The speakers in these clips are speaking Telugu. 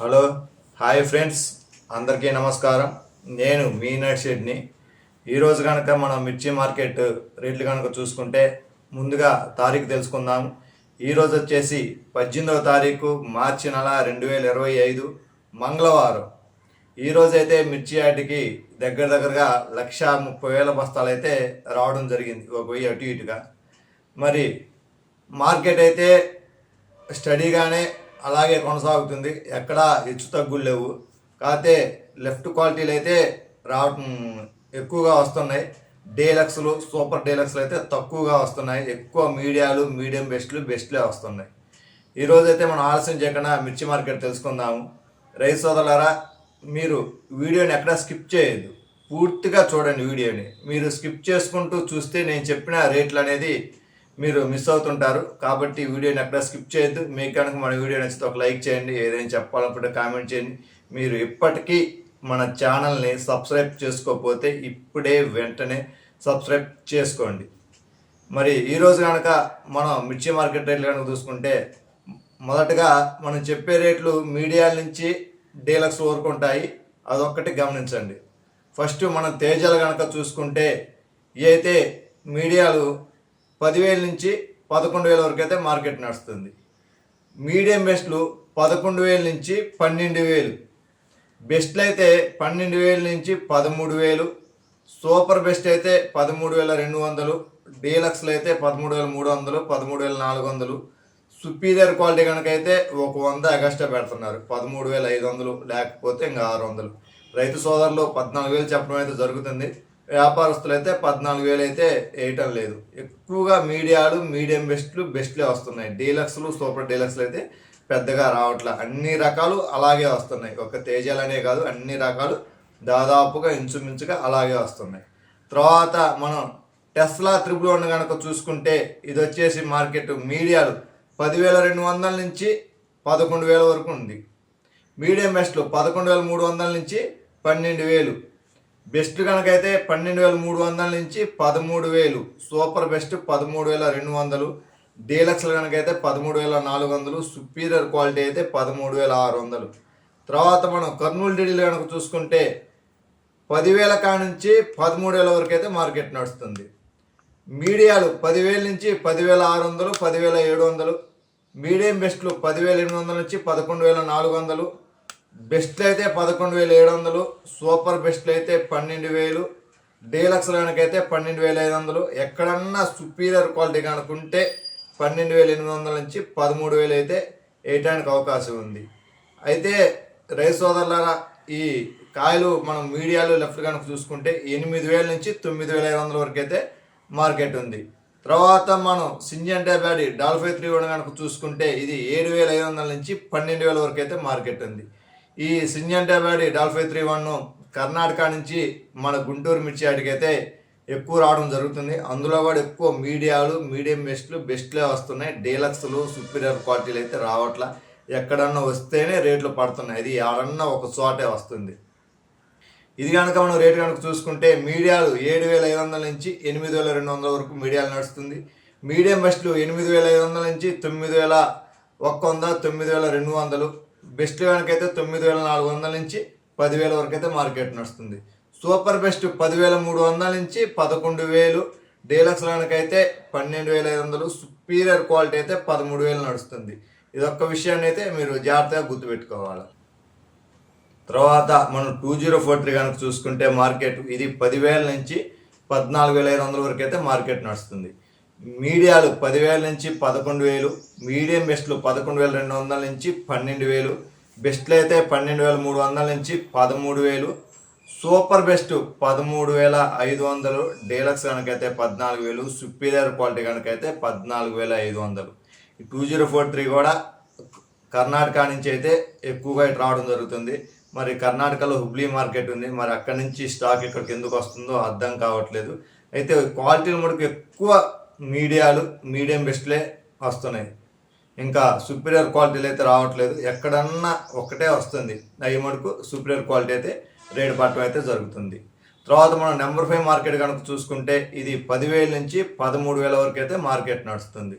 Hello hi friends. అందరికీ నమస్కారం. నేను మీ నైట్షెడ్ని ఈరోజు కనుక మనం మిర్చి మార్కెట్ రేట్లు కనుక చూసుకుంటే ముందుగా తారీఖు తెలుసుకుందాం. ఈరోజు వచ్చేసి పద్దెనిమిదవ తారీఖు మార్చి నెల రెండు వేల ఇరవై ఐదు మంగళవారం. ఈరోజు అయితే మిర్చి యాటికి దగ్గర దగ్గరగా లక్ష ముప్పై వేల బస్తాలు అయితే రావడం జరిగింది ఒక వెయ్యి అటు ఇటుగా. మరి మార్కెట్ అయితే స్టడీగానే అలాగే కొనసాగుతుంది. ఎక్కడా హెచ్చు తగ్గులు లేవు. కాకపోతే లెఫ్ట్ క్వాలిటీలు అయితే రావటం ఎక్కువగా వస్తున్నాయి. డీలక్స్లు సూపర్ డీలక్స్లు అయితే తక్కువగా వస్తున్నాయి. ఎక్కువ మీడియాలు మీడియం బెస్ట్లు బెస్ట్లే వస్తున్నాయి. ఈరోజు అయితే మనం ఆలస్యం చేయకుండా మిర్చి మార్కెట్ తెలుసుకుందాము. రైతు సోదరులారా మీరు వీడియోని ఎక్కడా స్కిప్ చేయొద్దు. పూర్తిగా చూడండి వీడియోని. మీరు స్కిప్ చేసుకుంటూ చూస్తే నేను చెప్పిన రేట్లు అనేది మీరు మిస్ అవుతుంటారు. కాబట్టి వీడియోని ఎక్కడ స్కిప్ చేయొద్దు. మీకు కనుక మన వీడియో నచ్చితే ఒక లైక్ చేయండి. ఏదైనా చెప్పాలనుకుంటే కామెంట్ చేయండి. మీరు ఇప్పటికీ మన ఛానల్ని సబ్స్క్రైబ్ చేసుకోకపోతే ఇప్పుడే వెంటనే సబ్స్క్రైబ్ చేసుకోండి. మరి ఈరోజు కనుక మనం మిర్చి మార్కెట్ రేట్లు కనుక చూసుకుంటే మొదటగా మనం చెప్పే రేట్లు మీడియాల నుంచి డీలక్స్ వరకు ఉంటాయి. అదొక్కటి గమనించండి. ఫస్ట్ మనం తేజాలు కనుక చూసుకుంటే ఏదైతే అయితే మీడియాలు పదివేల నుంచి పదకొండు వేల వరకు అయితే మార్కెట్ నడుస్తుంది. మీడియం బెస్ట్లు పదకొండు వేల నుంచి పన్నెండు వేలు బెస్ట్లు అయితే పన్నెండు వేల నుంచి పదమూడు వేలు సూపర్ బెస్ట్ అయితే పదమూడు వేల రెండు వందలు డీలక్స్లు అయితే పదమూడు వేల మూడు వందలు పదమూడు వేల నాలుగు వందలు సుపీరియర్ క్వాలిటీ కనుక అయితే ఒక వంద అగస్టా పెడుతున్నారు. పదమూడు వేల ఐదు వందలు లేకపోతే ఇంకా ఆరు వందలు రైతు సోదరులు పద్నాలుగు వేలు చెప్పడం అయితే జరుగుతుంది. వ్యాపారస్తులు అయితే పద్నాలుగు వేలు అయితే వేయటం లేదు. ఎక్కువగా మీడియాలు మీడియం బెస్ట్లు బెస్ట్లే వస్తున్నాయి. డీలక్స్లు సూపర్ డీలక్స్లు అయితే పెద్దగా రావట్లే. అన్ని రకాలు అలాగే వస్తున్నాయి. ఒక తేజాలనే కాదు అన్ని రకాలు దాదాపుగా ఇంచుమించుగా అలాగే వస్తున్నాయి. తర్వాత మనం టెస్లా త్రిపుల్ వన్ కనుక చూసుకుంటే ఇది వచ్చేసి మార్కెట్ మీడియాలు పదివేల రెండు వందల నుంచి పదకొండు వేల వరకు ఉంది. మీడియం బెస్ట్లు పదకొండు వేల మూడు వందల నుంచి పన్నెండు వేలు. బెస్ట్ కనుకైతే పన్నెండు వేల మూడు వందల నుంచి పదమూడు వేలు. సూపర్ బెస్ట్ పదమూడు వేల రెండు వందలు. డీలక్స్లు కనుకైతే పదమూడు వేల నాలుగు వందలు. సుపీరియర్ క్వాలిటీ అయితే పదమూడు వేల ఆరు వందలు. తర్వాత మనం కర్నూలు డీడీలు కనుక చూసుకుంటే పదివేల కాడ నుంచి పదమూడు వేల వరకు అయితే మార్కెట్ నడుస్తుంది. మీడియాలు పదివేల నుంచి పదివేల ఆరు వందలు పదివేల ఏడు వందలు. మీడియం బెస్ట్లు పదివేల ఎనిమిది వందల నుంచి పదకొండు వేల నాలుగు వందలు. బెస్ట్లు అయితే పదకొండు వేల ఏడు వందలు సూపర్ బెస్ట్లు అయితే పన్నెండు వేలు డీలక్స్ అయితే పన్నెండు వేల ఐదు వందలు. ఎక్కడన్నా సుపీరియర్ క్వాలిటీ కనుకుంటే పన్నెండు వేల ఎనిమిది వందల నుంచి పదమూడు వేలు అయితే వేయటానికి అవకాశం ఉంది. అయితే రైస్ సోదరులారా ఈ కాయలు మనం మీడియాలో లెఫ్ట్ కనుక చూసుకుంటే ఎనిమిది వేల నుంచి తొమ్మిది వేల ఐదు వందల వరకు అయితే మార్కెట్ ఉంది. తర్వాత మనం సింజెంటే బ్యాడీ డాల్ఫై త్రీ వన్ కనుక చూసుకుంటే ఇది ఏడు వేల ఐదు వందల నుంచి పన్నెండు వేల వరకు అయితే మార్కెట్ ఉంది. ఈ సింజంటేవాడి డాల్ఫై త్రీ వన్ కర్ణాటక నుంచి మన గుంటూరు మిర్చి ఆటికైతే ఎక్కువ రావడం జరుగుతుంది. అందులో కూడా ఎక్కువ మీడియాలు మీడియం బెస్ట్లు బెస్ట్లే వస్తున్నాయి. డీలక్స్లు సుపీరియర్ క్వాలిటీలు అయితే రావట్లా. ఎక్కడన్నా వస్తేనే రేట్లు పడుతున్నాయి. అది ఆడన్నా ఒక చోటే వస్తుంది. ఇది కనుక మనం రేటు కనుక చూసుకుంటే మీడియాలు ఏడు వేల ఐదు వందల నుంచి ఎనిమిది వేల రెండు వందల వరకు మీడియాలు నడుస్తుంది. మీడియం బెస్ట్లు ఎనిమిది వేల ఐదు వందల నుంచి తొమ్మిది వేల ఒక్క వంద తొమ్మిది వేల రెండు వందలు. బెస్ట్ కనుకైతే తొమ్మిది వేల నాలుగు వందల నుంచి పదివేల వరకు అయితే మార్కెట్ నడుస్తుంది. సూపర్ బెస్ట్ పదివేల మూడు వందల నుంచి పదకొండు వేలు డీలక్స్ అయితే పన్నెండు వేల ఐదు వందలు సుపీరియర్ క్వాలిటీ అయితే పదమూడు వేలు నడుస్తుంది. ఇదొక్క విషయాన్ని అయితే మీరు జాగ్రత్తగా గుర్తుపెట్టుకోవాలి. తర్వాత మనం టూ జీరో ఫోర్ త్రీ కనుక చూసుకుంటే మార్కెట్ ఇది పదివేల నుంచి పద్నాలుగు వేల ఐదు వందల వరకు అయితే మార్కెట్ నడుస్తుంది. మీడియాలు పదివేల నుంచి పదకొండు వేలు మీడియం బెస్ట్లు పదకొండు వేల రెండు వందల నుంచి పన్నెండు వేలు బెస్ట్లు అయితే పన్నెండు వేల మూడు వందల నుంచి పదమూడు వేలు. సూపర్ బెస్ట్ పదమూడు వేల ఐదు వందలు. డీలక్స్ కనుకైతే పద్నాలుగు వేలు. సుపీరియర్ క్వాలిటీ కనుకైతే పద్నాలుగు వేల ఐదు వందలు. ఈ టూ జీరో ఫోర్ త్రీ కూడా కర్ణాటక నుంచి అయితే ఎక్కువగా ఇటు రావడం జరుగుతుంది. మరి కర్ణాటకలో హుబ్లీ మార్కెట్ ఉంది. మరి అక్కడి నుంచి స్టాక్ ఇక్కడికి ఎందుకు వస్తుందో అర్థం కావట్లేదు. అయితే క్వాలిటీలు మటుకు ఎక్కువ మీడియాలు మీడియం బెస్ట్లే వస్తున్నాయి. ఇంకా సుపీరియర్ క్వాలిటీలు అయితే రావట్లేదు. ఎక్కడన్నా ఒక్కటే వస్తుంది. అవి మటుకు సుపీరియర్ క్వాలిటీ అయితే రేటు పట్టడం అయితే జరుగుతుంది. తర్వాత మనం నెంబర్ ఫైవ్ మార్కెట్ కనుక చూసుకుంటే ఇది పదివేల నుంచి పదమూడు వేల వరకు అయితే మార్కెట్ నడుస్తుంది.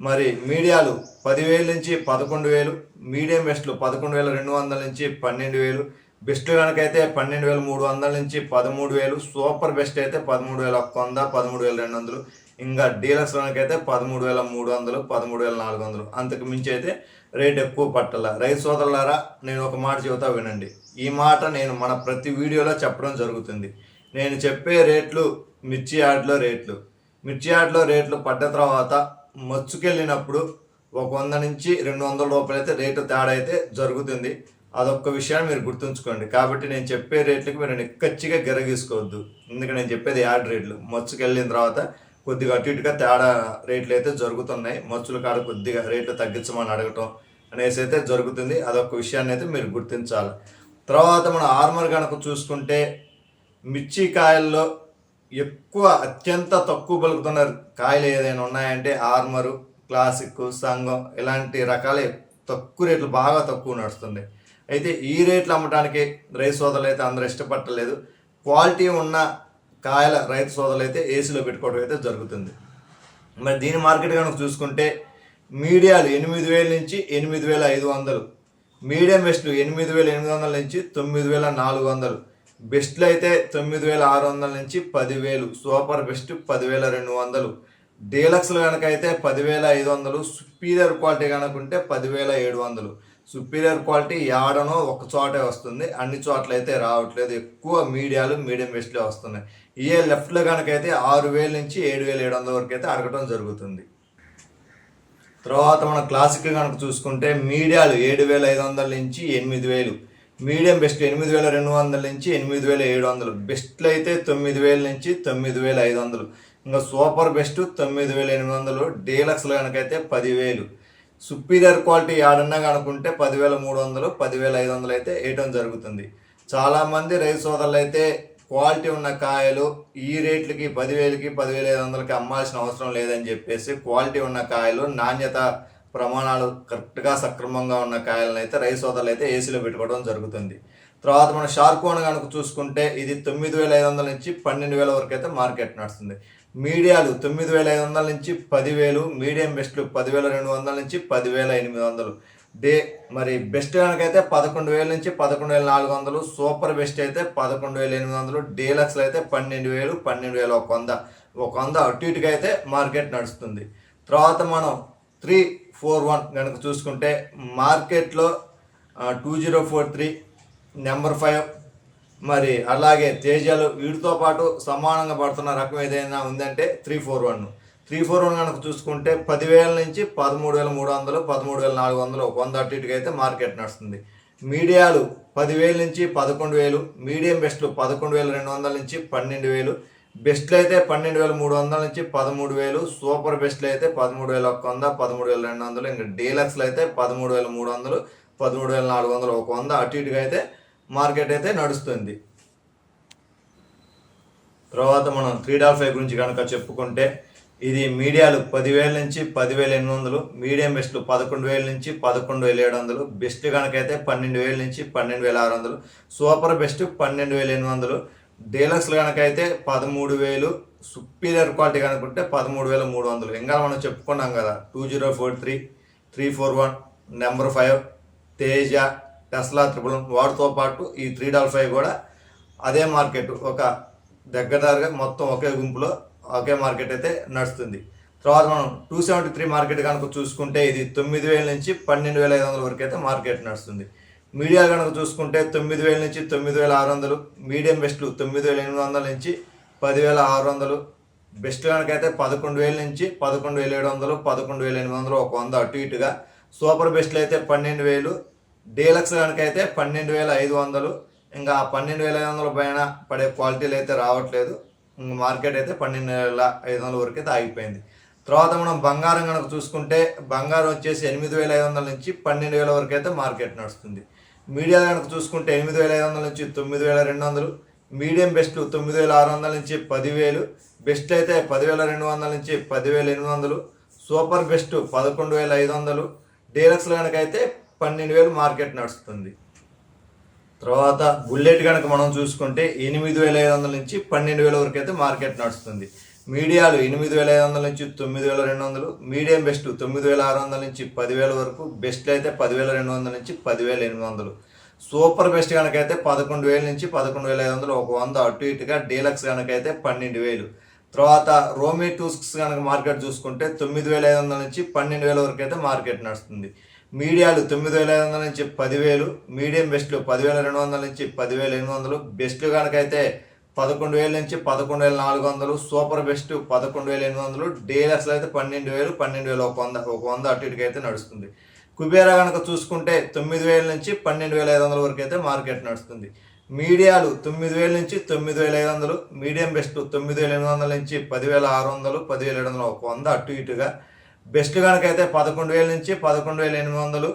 మరి మీడియాలు పదివేలు నుంచి పదకొండు వేలు మీడియం బెస్ట్లు పదకొండు వేల రెండు వందల నుంచి పన్నెండు వేలు బెస్ట్ కనుకైతే పన్నెండు వేల మూడు వందల నుంచి పదమూడు వేలు సూపర్ బెస్ట్ అయితే పదమూడు వేల ఒక్క వంద పదమూడు వేల రెండు వందలు ఇంకా డీలర్స్ కనుకైతే పదమూడు వేల మూడు వందలు పదమూడు వేల నాలుగు వందలు. అంతకు మించి అయితే రేట్ ఎక్కువ పట్టాల. రైతు సోదరులారా నేను ఒక మాట చెబుతా వినండి. ఈ మాట నేను మన ప్రతి వీడియోలో చెప్పడం జరుగుతుంది. నేను చెప్పే రేట్లు మిర్చి యార్డ్లో రేట్లు. మిర్చి యార్డ్లో రేట్లు పడ్డ తర్వాత మచ్చుకెళ్ళినప్పుడు ఒక వంద నుంచి రెండు వందల రూపాయలు అయితే రేటు తేడా అయితే జరుగుతుంది. అదొక్క విషయాన్ని మీరు గుర్తుంచుకోండి. కాబట్టి నేను చెప్పే రేట్లకి మీరు నిక్కచ్చిగా గిరగీసుకోవద్దు. ఎందుకంటే నేను చెప్పేది యాడ్ రేట్లు. మచ్చుకెళ్ళిన తర్వాత కొద్దిగా అటు ఇటుగా తేడా రేట్లు అయితే జరుగుతున్నాయి. మచ్చుల కాడ కొద్దిగా రేట్లు తగ్గించమని అడగటం అనేసి అయితే జరుగుతుంది. అదొక విషయాన్ని అయితే మీరు గుర్తించాలి. తర్వాత మన ఆర్మర్ కనుక చూసుకుంటే మిర్చి కాయల్లో ఎక్కువ అత్యంత తక్కువ పలుకుతున్న కాయలు ఏదైనా ఉన్నాయంటే ఆర్మరు క్లాసిక్ సంఘం ఇలాంటి రకాల తక్కువ రేట్లు బాగా తక్కువ నడుస్తుంది. అయితే ఈ రేట్లు అమ్మడానికి రైస్ సోదరులు అయితే అందరూ ఇష్టపడలేదు క్వాలిటీ ఉన్న కాయల రైతు సోదరులు అయితే ఏసీలో పెట్టుకోవడం అయితే జరుగుతుంది. మరి దీని మార్కెట్ కనుక చూసుకుంటే మీడియాలు ఎనిమిది వేల నుంచి ఎనిమిది వేల ఐదు వందలు మీడియం బెస్ట్లు ఎనిమిది వేల ఎనిమిది వందల నుంచి తొమ్మిది వేల నాలుగు వందలు బెస్ట్లు అయితే తొమ్మిది వేల ఆరు వందల నుంచి పదివేలు సూపర్ బెస్ట్ పదివేల రెండు వందలు డీలక్స్లు కనుక అయితే పదివేల ఐదు వందలు సుపీరియర్ క్వాలిటీ కనుక ఉంటే పదివేల ఏడు వందలు సుపీరియర్ క్వాలిటీ యాడనో ఒక చోటే వస్తుంది. అన్ని చోట్ల అయితే రావట్లేదు. ఎక్కువ మీడియాలు మీడియం బెస్ట్లే వస్తున్నాయి. ఏ లెఫ్ట్లో కనుక అయితే ఆరు వేల నుంచి ఏడు వేల ఏడు వందల వరకు అయితే అడగటం జరుగుతుంది. తర్వాత మనం క్లాసిక్ కనుక చూసుకుంటే మీడియాలు ఏడు వేల ఐదు వందల నుంచి ఎనిమిది వేలు. మీడియం బెస్ట్ ఎనిమిది వేల రెండు వందల నుంచి ఎనిమిది వేల ఏడు వందలు. బెస్ట్లు అయితే తొమ్మిది వేల నుంచి తొమ్మిది వేల ఐదు వందలు. ఇంకా సూపర్ బెస్ట్ తొమ్మిది వేల ఎనిమిది వందలు. డీలక్స్లు కనుకైతే పదివేలు. సుపీరియర్ క్వాలిటీ ఆడన్నా కనుకుంటే పదివేల మూడు వందలు పదివేల ఐదు వందలు అయితే వేయటం జరుగుతుంది. చాలామంది రైతు సోదరులు అయితే క్వాలిటీ ఉన్న కాయలు ఈ రేట్లకి పదివేలకి పదివేల ఐదు వందలకి అమ్మాల్సిన అవసరం లేదని చెప్పేసి క్వాలిటీ ఉన్న కాయలు నాణ్యత ప్రమాణాలు కరెక్ట్గా సక్రమంగా ఉన్న కాయలను అయితే రైతు సోదరులు అయితే ఏసీలో పెట్టుకోవడం జరుగుతుంది. తర్వాత మన షార్కోన్ కనుక చూసుకుంటే ఇది తొమ్మిది వేల ఐదు వందల నుంచి పన్నెండు వేల వరకు అయితే మార్కెట్ నడుస్తుంది. మీడియాలు తొమ్మిది వేల ఐదు వందల నుంచి పదివేలు మీడియం బెస్ట్లు పదివేల రెండు వందల నుంచి పదివేల ఎనిమిది వందలు. డే మరి బెస్ట్ కనుకైతే పదకొండు వేల నుంచి పదకొండు వేల నాలుగు వందలు. సూపర్ బెస్ట్ అయితే పదకొండు వేల ఎనిమిది వందలు. డీలక్స్లు అయితే పన్నెండు వేలు పన్నెండు వేల ఒక వంద. ఒక వంద అటు ఇటుగా అయితే మార్కెట్ నడుస్తుంది. తర్వాత మనం త్రీ ఫోర్ వన్ కనుక చూసుకుంటే మార్కెట్లో two zero four three number five. మరి అలాగే తేజాలు వీటితో పాటు సమానంగా పడుతున్న రకం ఏదైనా ఉందంటే three four one. Three four one కనుక చూసుకుంటే పదివేల నుంచి పదమూడు వేల మూడు వందలు పదమూడు వేల నాలుగు వందలు ఒక వంద అటు ఇటుగా అయితే మార్కెట్ నడుస్తుంది. మీడియాలు పదివేల నుంచి పదకొండు వేలు మీడియం బెస్ట్లు పదకొండు వేల రెండు వందల నుంచి పన్నెండు వేలు బెస్ట్లు అయితే పన్నెండు వేల మూడు వందల నుంచి పదమూడు వేలు సూపర్ బెస్ట్లు అయితే పదమూడు వేల ఒక్క వంద పదమూడు వేల రెండు వందలు ఇంకా డీలక్స్లు అయితే పదమూడు వేల మూడు వందలు పదమూడు వేల నాలుగు వందలు ఒక వంద అటు ఇటుగా అయితే మార్కెట్ అయితే నడుస్తుంది. తర్వాత మనం త్రీ డాల్ ఫైవ్ గురించి కనుక చెప్పుకుంటే ఇది మీడియాలు పదివేల నుంచి పదివేల ఎనిమిది వందలు మీడియం బెస్ట్లు పదకొండు వేల నుంచి పదకొండు వేల ఏడు వందలు బెస్ట్ కనుకైతే పన్నెండు వేల నుంచి పన్నెండు వేల ఆరు వందలు సూపర్ బెస్ట్ పన్నెండు వేల ఎనిమిది వందలు డీలక్స్లు కనుకైతే పదమూడు వేలు సుపీరియర్ క్వాలిటీ కనుకుంటే పదమూడు వేల మూడు వందలు. ఇంకా మనం చెప్పుకున్నాం కదా two zero four three three four one number five Teja Tesla triple వాటితో పాటు ఈ త్రీ డాల్ ఫైవ్ కూడా అదే మార్కెట్ ఒక దగ్గరగా మొత్తం ఒకే గుంపులో ఒకే మార్కెట్ అయితే నడుస్తుంది. తర్వాత మనం టూ సెవెంటీ త్రీ మార్కెట్ కనుక చూసుకుంటే ఇది తొమ్మిది వేల నుంచి పన్నెండు వేల ఐదు వందల వరకు అయితే మార్కెట్ నడుస్తుంది. మీడియా కనుక చూసుకుంటే తొమ్మిది వేల నుంచి తొమ్మిది వేల ఆరు వందలు మీడియం బెస్ట్లు తొమ్మిది వేల ఎనిమిది వందల నుంచి పదివేల ఆరు వందలు బెస్ట్ కనుకైతే పదకొండు వేల నుంచి పదకొండు వేల ఏడు వందలు పదకొండు వేల ఎనిమిది వందలు ఒక వంద అటు ఇటుగా సూపర్ బెస్ట్లు అయితే పన్నెండు వేలు డీలక్స్ కనుకైతే పన్నెండు వేల ఐదు వందలు. ఇంకా పన్నెండు వేల ఐదు వందల పైన పడే క్వాలిటీలు అయితే రావట్లేదు. ఇంకా మార్కెట్ అయితే పన్నెండు వేల ఐదు వందల వరకు అయితే ఆగిపోయింది. తర్వాత మనం బంగారం కనుక చూసుకుంటే బంగారం వచ్చేసి ఎనిమిది వేల ఐదు వందల నుంచి పన్నెండు వేల వరకు అయితే మార్కెట్ నడుస్తుంది. మీడియా కనుక చూసుకుంటే ఎనిమిది వేల ఐదు వందల నుంచి తొమ్మిది వేల రెండు వందలు. మీడియం బెస్ట్లు తొమ్మిది వేల ఆరు వందల నుంచి పదివేలు. బెస్ట్ అయితే పదివేల రెండు వందల నుంచి పదివేల ఎనిమిది వందలు. సూపర్ బెస్ట్ పదకొండు వేల ఐదు వందలు. డీలక్స్ కనుక అయితే పన్నెండు వేలు మార్కెట్ నడుస్తుంది. తర్వాత బుల్లెట్ కనుక మనం చూసుకుంటే ఎనిమిది వేల ఐదు వందల నుంచి పన్నెండు వేల వరకు అయితే మార్కెట్ నడుస్తుంది. మీడియాలు ఎనిమిది వేల ఐదు వందల నుంచి తొమ్మిది వేల రెండు వందలు మీడియం బెస్ట్ తొమ్మిది వేల ఆరు వందల నుంచి పదివేల వరకు బెస్ట్ అయితే పదివేల రెండు వందల నుంచి పదివేల ఎనిమిది వందలు. సూపర్ బెస్ట్ కనుకైతే పదకొండు వేల నుంచి పదకొండు వేల ఐదు వందలు ఒక వంద అటు ఇటుగా డీలక్స్ కనుకైతే పన్నెండు వేలు. తర్వాత రోమీ టూస్క్స్ కనుక మార్కెట్ చూసుకుంటే తొమ్మిది వేల ఐదు వందల నుంచి పన్నెండు వేల వరకు అయితే మార్కెట్ నడుస్తుంది. మీడియాలు తొమ్మిది వేల ఐదు వందల నుంచి పదివేలు మీడియం బెస్ట్లు పదివేల రెండు వందల నుంచి పదివేల ఎనిమిది వందలు బెస్ట్లు కనుకైతే పదకొండు వేల నుంచి పదకొండు వేల నాలుగు వందలు సూపర్ బెస్ట్ పదకొండు వేల ఎనిమిది వందలు డీలక్స్లో అయితే పన్నెండు వేలు పన్నెండు వేల ఒక వంద ఒక వంద అటు ఇటుకి అయితే నడుస్తుంది. కుబేరా కనుక చూసుకుంటే తొమ్మిది వేల నుంచి పన్నెండు వేల ఐదు వందల వరకు అయితే మార్కెట్ నడుస్తుంది. మీడియాలు తొమ్మిది వేల నుంచి తొమ్మిది వేల ఐదు వందలు మీడియం బెస్ట్ తొమ్మిది వేల ఎనిమిది వందల నుంచి పదివేల ఆరు వందలు పదివేల ఏడు వందలు ఒక వంద అటు ఇటుగా బెస్ట్ కనుకైతే పదకొండు వేల నుంచి పదకొండు వేల ఎనిమిది వందలు.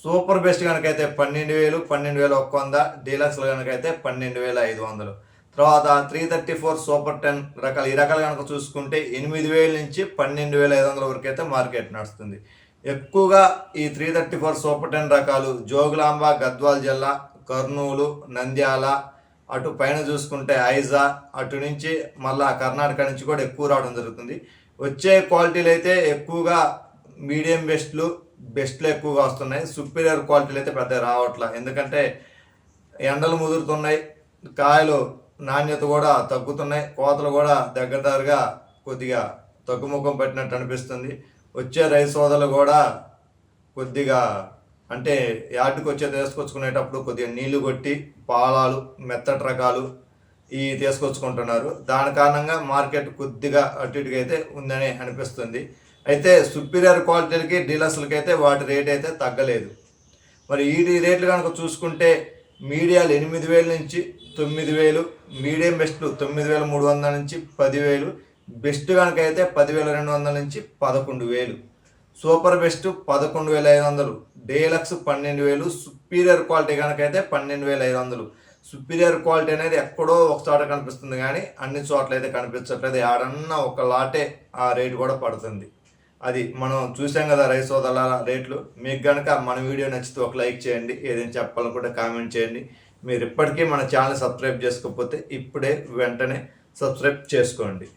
సూపర్ బెస్ట్ కనుకైతే పన్నెండు వేలు పన్నెండు వేల ఒక్క వంద. డీలక్స్లు కనుకైతే పన్నెండు వేల ఐదు వందలు. తర్వాత three thirty four super ten రకాలు ఈ రకాలు కనుక చూసుకుంటే ఎనిమిది వేల నుంచి పన్నెండు వేల ఐదు వందల వరకు అయితే మార్కెట్ నడుస్తుంది. ఎక్కువగా ఈ three thirty four super ten రకాలు జోగులాంబ గద్వాల్ జిల్లా కర్నూలు నంద్యాల అటు పైన చూసుకుంటే ఐజా అటు నుంచి మళ్ళా కర్ణాటక నుంచి కూడా ఎక్కువ రావడం జరుగుతుంది. వచ్చే క్వాలిటీలు అయితే ఎక్కువగా మీడియం బెస్ట్లు బెస్ట్లు ఎక్కువగా వస్తున్నాయి. సుపీరియర్ క్వాలిటీలు అయితే పెద్ద రావట్లా. ఎందుకంటే ఎండలు ముదురుతున్నాయి కాయలు నాణ్యత కూడా తగ్గుతున్నాయి కోతలు కూడా దగ్గర దగ్గరగా కొద్దిగా తగ్గుముఖం పెట్టినట్టు అనిపిస్తుంది. వచ్చే రైస్ సోదలు కూడా కొద్దిగా అంటే యాటికి వచ్చే తీసుకొచ్చుకునేటప్పుడు కొద్దిగా నీళ్ళు కొట్టి పాలాలు మెత్తటి రకాలు ఈ తీసుకొచ్చుకుంటున్నారు. దాని కారణంగా మార్కెట్ కొద్దిగా అటు ఇటుగా అయితే ఉందని అనిపిస్తుంది. అయితే సుపీరియర్ క్వాలిటీలకి డీలర్స్లకి అయితే వాటి రేట్ అయితే తగ్గలేదు. మరి ఈ రేట్లు కనుక చూసుకుంటే మీడియాలు ఎనిమిది వేల నుంచి తొమ్మిది వేలు మీడియం బెస్ట్లు తొమ్మిది వేల మూడు వందల నుంచి పదివేలు బెస్ట్ కనుక అయితే పదివేల రెండు వందల నుంచి పదకొండు వేలు. సూపర్ బెస్ట్ పదకొండు వేల ఐదు వందలు డేలక్స్ పన్నెండు వేలు సుపీరియర్ క్వాలిటీ కనుక అయితే పన్నెండు వేల ఐదు వందలు. సుపీరియర్ క్వాలిటీ అనేది ఎక్కడో ఒక చోట కనిపిస్తుంది కానీ అన్ని చోట్ల అయితే కనిపించట్లేదు. ఆడన్న ఒక లాటే ఆ రేటు కూడా పడుతుంది. అది మనం చూసాం కదా రైస్ సోదల రేట్లు. మీకు కనుక మన వీడియో నచ్చితే ఒక లైక్ చేయండి. ఏదైనా చెప్పాలనుకుంటే కామెంట్ చేయండి. మీరు ఇప్పటికీ మన ఛానల్ సబ్స్క్రైబ్ చేసుకోకపోతే ఇప్పుడే వెంటనే సబ్స్క్రైబ్ చేసుకోండి.